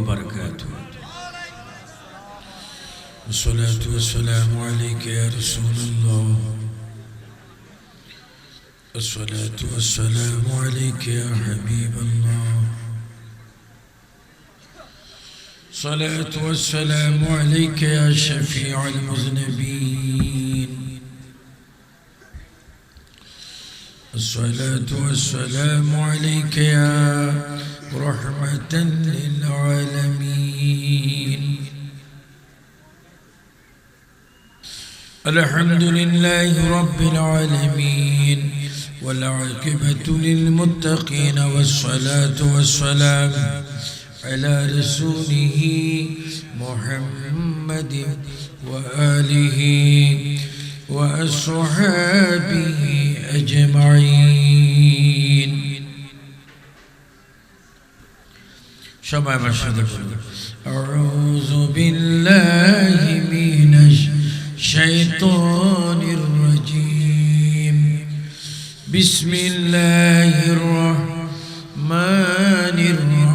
وبركاته. والصلاة والسلام عليك يا رسول الله. الصلاة والسلام عليك يا حبيب الله. صلاة والسلام عليك يا شفيع المذنبين. الصلاة والسلام عليك يا رحمة للعالمين. الحمد لله رب العالمين والعاقبة للمتقين والصلاة والسلام على رسوله محمد وآله وأصحابه أجمعين. شما مشهد أعوذ بالله من الشيطان الرجيم. بسم الله الرحمن الرحيم.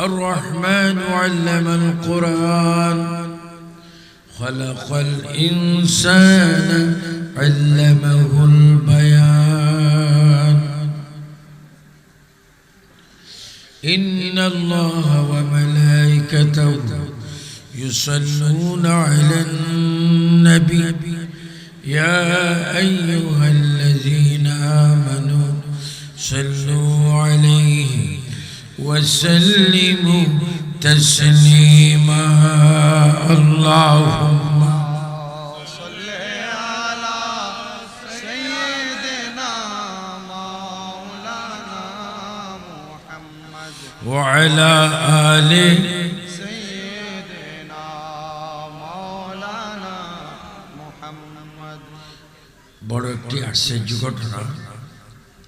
الرحمن علم القرآن. خلق الإنسان علمه البيان. إن الله وملائكته يصلون على النبي. يا أيها الذين آمنوا صلوا عليه وسلموا. تسليما اللهم صل على سيدنا مولانا محمد وعلى آله سيدنا مولانا محمد বড় একটি আশ্চর্য ঘটনা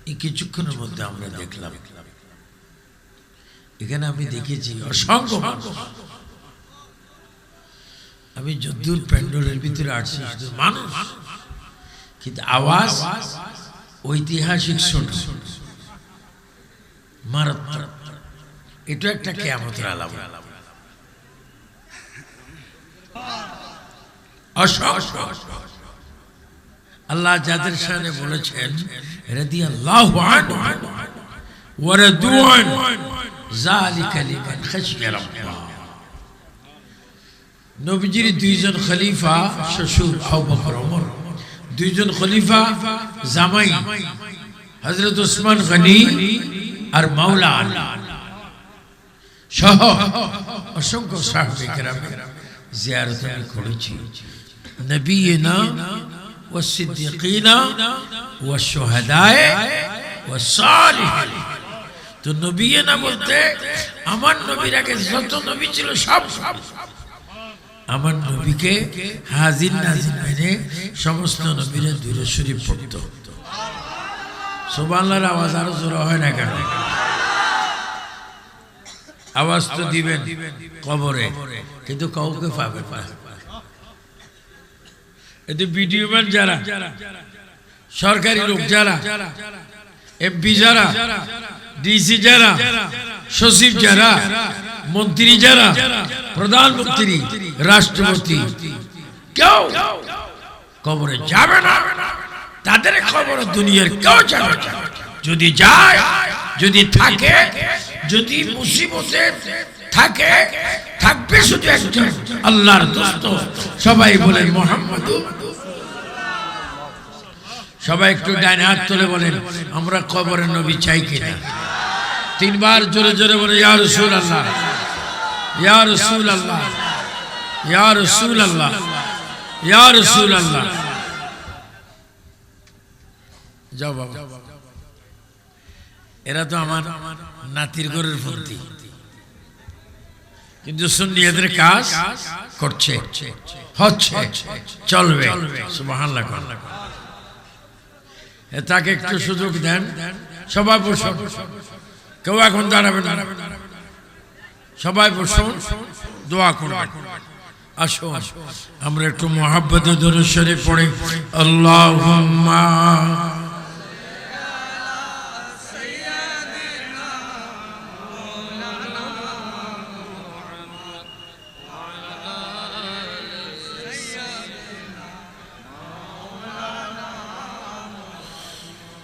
এই কিছুক্ষণের মধ্যে আমরা দেখলাম এখানে আমি দেখেছি অসংখ্য আমি যদ্দূর প্যান্ডলের ভিতরে আসছি মানুষ। কিন্তু আওয়াজ ঐতিহাসিক এটা একটা আলাম। আল্লাহ যাদের সামনে বলেছেন রাদি আল্লাহ ওয়ারাদুয়ান যালিকা লিমান খাশিয়া রাব্বাহ নবীজির দুইজন খলিফা শ্বশুর আবু বকর ওমর দুইজন খলিফা জামাই হযরত ওসমান গনি আর মাওলা আলী সহ অসংখ্য সাহাবে কেরামের জিয়ারত আমি করেছি নবীনা والصديقين والشهداء والصالحين তো নবী না বলতে, আমার নবীর আগে যত নবী ছিল সব। সব আমার নবীকে হাজির নাজির মেনে সমস্ত নবীরা দূরে পড়তো। সুবহানাল্লাহর আওয়াজ আরও জোর হয় না কেন? আওয়াজ তো দিবেন কবরে, কিন্তু কাউকে পাবেন না। এতে বিডিও ম্যান যারা, সরকারি লোক যারা, এমপি যারা ডিসি যারা, সচিব যারা, মন্ত্রী যারা, প্রধানমন্ত্রী, রাষ্ট্রপতি, কেউ কবরে যাবে না। তাদের খবর দুনিয়ার কেউ যাবে যদি যায়, যদি থাকে, যদি মুসিবতে থাকে, থাকবে শুধু একজন, আল্লাহর দোস্ত। সবাই বলেন মোহাম্মদ। সবাই একটু ডাইনে হাত তুলে বলেন, আমরা কবরের নবী চাই কিনা? তিনবার জোরে জোরে বলে, ইয়া রসুল আল্লাহ ইয়া রসুল আল্লাহ ইয়া রসুল আল্লাহ ইয়া রসুল আল্লাহ যাও বাবা। এরা তো আমার নাতির ঘরের পন্থী কিন্তু সুন্নিয়াদের কাজ করছে, হচ্ছে, চলবে। তাকে একটু সুযোগ দেন সবাই বসুন কেউ এখন দাঁড়াবে না। সবাই বসুন, দোয়া করুন আসো, আমরা একটু মহাব্বত দরুশ্বরে পড়ে। আল্লাহ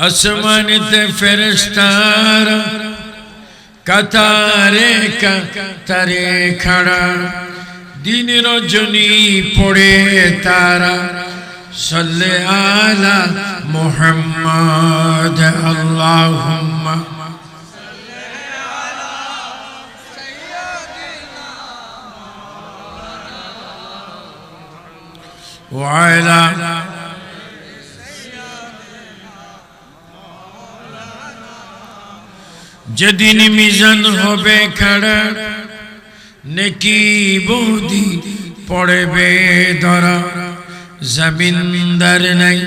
আসমানিতে ফেরেস্তারা কাতারে কাতারে খাড়া দিন রজনী পড়ে তারা সাল্লে আলা মোহাম্মদ আল্লাহুম্মা وعلى যেদিন মিজান হবে খাড়া, নেকি বৌদি পড়বে ধরা। জমিনদার নাই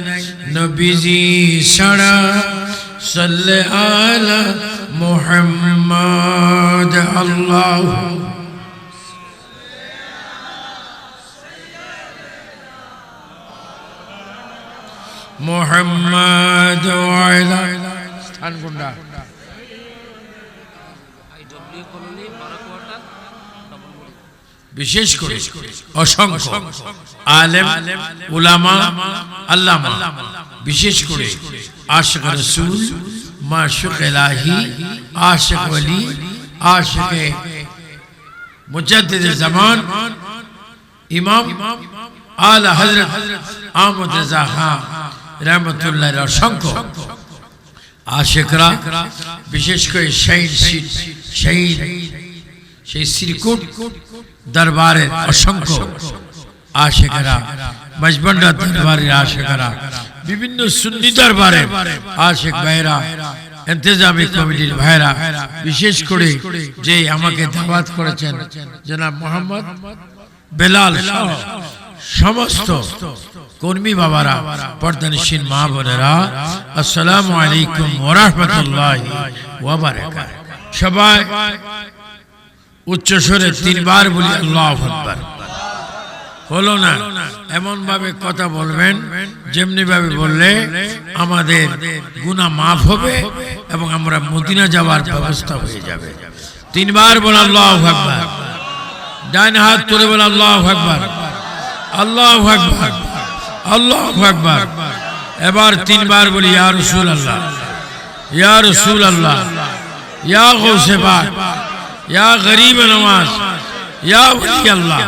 নবীজি সাড়া, সাল্লে আলা মোহাম্মদ আল্লাহ। মোহাম্মদ স্থান কোনটা? বিশেষ করে অসংখ্য আলেম উলামা আল্লামা। বিশেষ করে আশিক রসুল মাশুক এলাহি আশিক মুজাদ্দিদ জামান ইমাম আলা হযরত আহমদ রেজা খান রহমতুল্লাহ অসংখ্য আশেকরা বিশেষ করে সেই সেই শ্রীকুট দরবারের অসংখ্য আশেকরা মজবন্ডা দরবারের বিভিন্ন সুন্নি দরবারের আশেক ভাইরা ইন্তজামি কমিটির ভাইরা বিশেষ করে যে আমাকে দাওয়াত করেছেন জনাব মোহাম্মদ বেলাল সমস্ত কর্মী বাবারা, পর্দানিসীন মা বোনেরা, আসসালামু আলাইকুম ওরহমতুল্লাহ সবাই উচ্চ স্বরে তিনবার বলি আল্লাহ হলো না এমন ভাবে কথা বলবেন যেমনি ভাবে বললে আমাদের গুনাহ মাফ হবে এবং আমরা মদিনা যাওয়ার ব্যবস্থা হয়ে যাবে। তিনবার বল আল্লাহ আকবার। ডান হাত তুলে বল আল্লাহ আল্লাহ আল্লাহ এবার তিনবার বলি ইয়া আল্লাহ ইয়া রাসূল ইয়া গৌসে পাক ইয়া গরিব নওয়াজ ইয়া ওলি আল্লাহ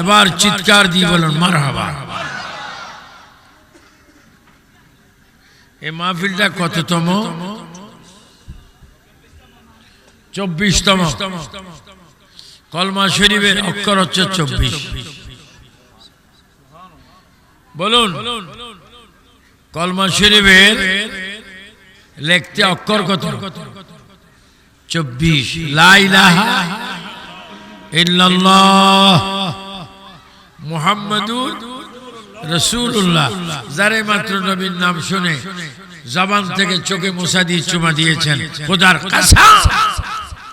এবার চিৎকার দিয়ে বলুন মারহাবা এই মাহফিলটা কততম চব্বিশতম কলমা শরীফের অক্ষর হচ্ছে চব্বিশ বলুন কলমা শরীফের লেখতে অক্ষর কত চব্বিশ। লাইলাহা ইল্লাল্লাহ। মুহাম্মাদুর রসুল্লাহ যারে মাত্র নবীর নাম শুনে জবান থেকে চোখে মশা দিয়ে চুমা দিয়েছেন।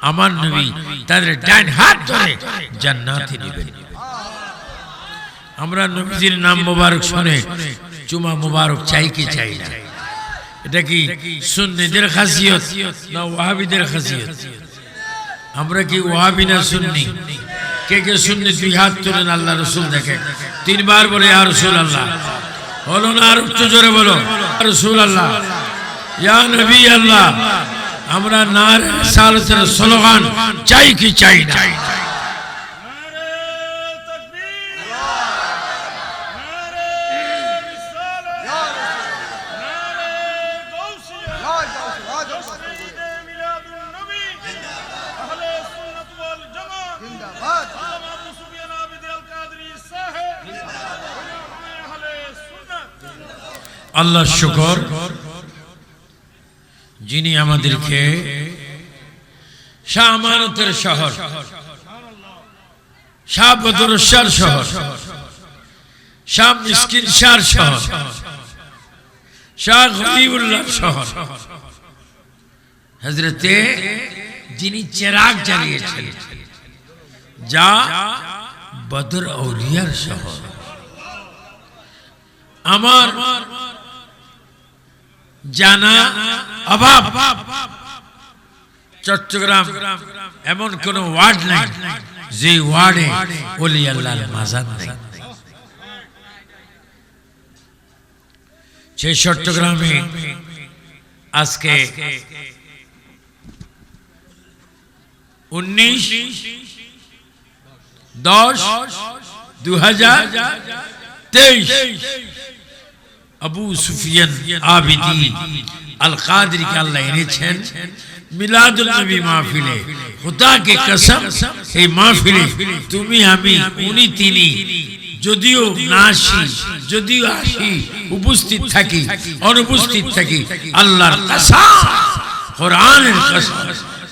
আমার নবী তাদের ডান হাত ধরে জান্নাতে আমরা নবীজির নাম মোবারক শুনে চুমা মোবারক চাই কি চাই না। এটা কি সুন্নিদের খাসিয়ত না ওয়াহাবিদের খাসিয়ত? আমরা কি ওয়াহাবি না সুন্নি? কে কে সুন্নি দুই হাত তুলেন আল্লাহ রসুল দেখে? তিনবার বলে আর রসুল আল্লাহ হলো না, আর একটু জোরে বলো রসুল আল্লাহ ইয়া নবী আল্লাহ আমরা নার সালতের স্লোগান চাই কি চাই না? আল্লাহ শুকর। যিনি আমাদেরকে শাহ শহর শহর শহর শহর। হজরতে যিনি চেরাগ জ্বালিয়েছেন যা বদর শহর। আমার জানা, অভাব। চট্টগ্রাম, এমন কোন ওয়ার্ড নাই যে ওয়ার্ডে ওলি আল্লাহর মাজার নেই। সেই চট্টগ্রামে আজকে উনিশ দশ দু হাজার তেইশ। আবু সুফিয়ান আবিদি আল কাদরিকে আল্লাহ এনেছেন মিলাদুল নবী মাহফিলে। কসম, এই মাহফিলে তুমি, আমি, উনি, তিনি যদিও না আসি যদিও আসি, উপস্থিত থাকি, অনুপস্থিত থাকি, আল্লাহর কসম, কোরআনের কসম,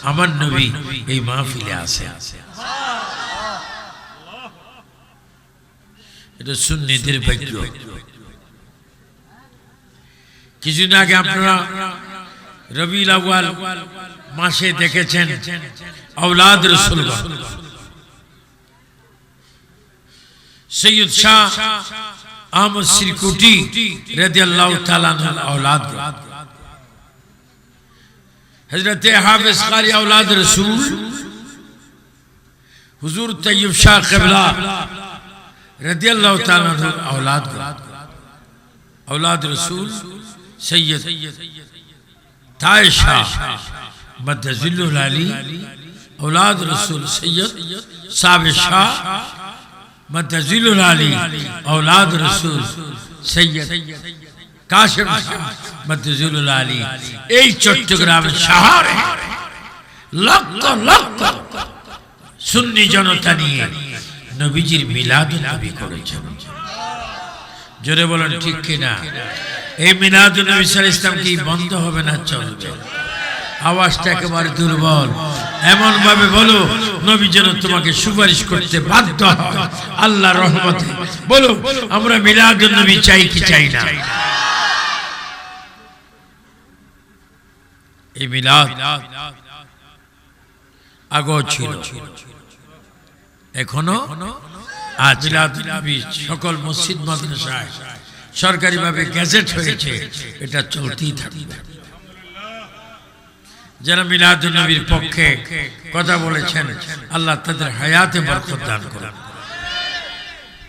আমার নবী এই মাহফিলে আসে এটা সুন্নিদের কিছুদিন আগে আপনারা রবিউল আউয়াল মাসে দেখেছেন আওলাদ রসুল সৈয়দ শাহ আহমদ সিরকুটি রাদিয়াল্লাহু তাআলা আনহুর আওলাদ। হযরত হাফেজ কারি আওলাদ রসুল, হুজুর তৈয়ব শাহ কিবলা রাদিয়াল্লাহু তাআলা আনহুর আওলাদ। আওলাদ রসুল সৈয়দ তায়শা মদজিলুল আলী اولاد رسول سید صاحب شاہ مدزل العلی اولاد رسول سید কাশেম মদজুল আলী। এই চট্টগ্রামের শহরে লক্ষ লক্ষ সুন্নি জনতা নিয়ে নবীজির মিলাদ নবী করেছেন। জোরে বলেন, ঠিক কিনা? এই নবী সাল ইসলাম কি বন্ধ হবে না চলবে? আওয়াজটা একেবারে দুর্বল। এমন ভাবে বলো, নবী যেন তোমাকে সুপারিশ করতে বাধ্য হয়। আল্লাহ রহমতে। বলো, আমরা মিলাদ নবী চাই কি চাই না? এই মিলাদ আগেও ছিল। এখনও? আজ মিলাদ সকল মসজিদ মাদ্রাসায় সরকারিভাবে গ্যাজেট হয়েছে, এটা চলতেই থাকবে। যারা মিলাদুল নবীর পক্ষে কথা বলেছেন, আল্লাহ তাদের হায়াতে বরকত দান করেন।